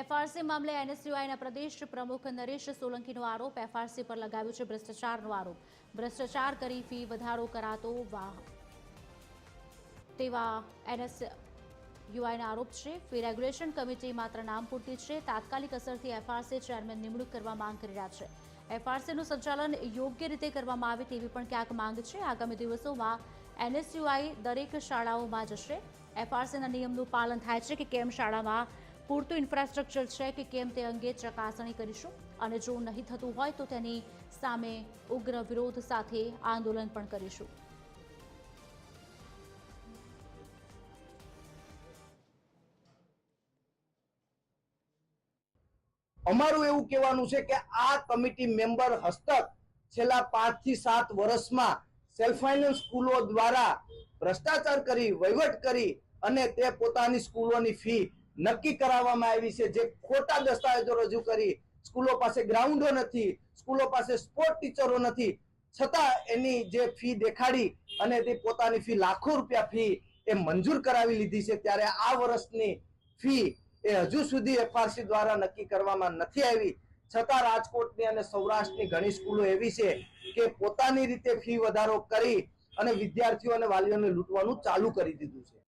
FRC મામલે એનએસયુઆઈના પ્રદેશ પ્રમુખ નરેશ સોલંકીનો આરોપ એફઆરસી પર લગાવ્યો છે ભ્રષ્ટાચારનો આરોપ. ભ્રષ્ટાચાર કરી ફી વધારો કરાતો વાહ તેવા એનએસ યુઆઈના આરોપ છે. ફી રેગ્યુલેશન કમિટી માત્ર નામ પૂરતી છે. તાત્કાલિક અસરથી એફઆરસી ચેરમેન નિમણૂક કરવા માંગ કરી રહ્યા છે. એફઆરસીનું સંચાલન યોગ્ય રીતે કરવામાં આવે તેવી પણ ક્યાંક માંગ છે. આગામી દિવસોમાં એનએસયુઆઈ દરેક શાળાઓમાં જશે. એફઆરસીના નિયમનું પાલન થાય છે કે કેમ શાળામાં પૂરતું ઇન્ફ્રાસ્ટ્રક્ચર છે કે કેમ તે અંગે ચકાસણી કરીશું? અને જો નહીં થતું હોય તો તેની સામે ઉગ્ર વિરોધ સાથે આંદોલન પણ કરીશું. અમારું એવું કહેવાનું છે કે આ કમિટી મેમ્બર હસ્તક છેલ્લા પાંચથી સાત વર્ષમાં સેલ્ફ ફાઇનાન્સ સ્કૂલો દ્વારા ભ્રષ્ટાચાર કરી, વહીવટ કરી અને તે પોતાની સ્કૂલોની ફી નક્કી કરાવવામાં આવી છે. જે ખોટા દસ્તાવેજો રજૂ કરી સ્કૂલો પાસે ગ્રાઉન્ડો નથી, સ્કૂલો પાસે સ્પોર્ટ ટીચરો નથી. છતાં એની જે ફી દેખાડી અને તે પોતાની ફી લાખો રૂપિયા ફી એ મંજૂર કરાવી લીધી છે. ત્યારે આ વર્ષની ફી એ હજુ સુધી એફઆરસી દ્વારા નક્કી કરવામાં નથી આવી. છતાં રાજકોટની અને સૌરાષ્ટ્રની ઘણી સ્કૂલો એવી છે કે પોતાની રીતે ફી વધારો કરી અને વિદ્યાર્થીઓ અને વાલીઓને લૂંટવાનું ચાલુ કરી દીધું છે.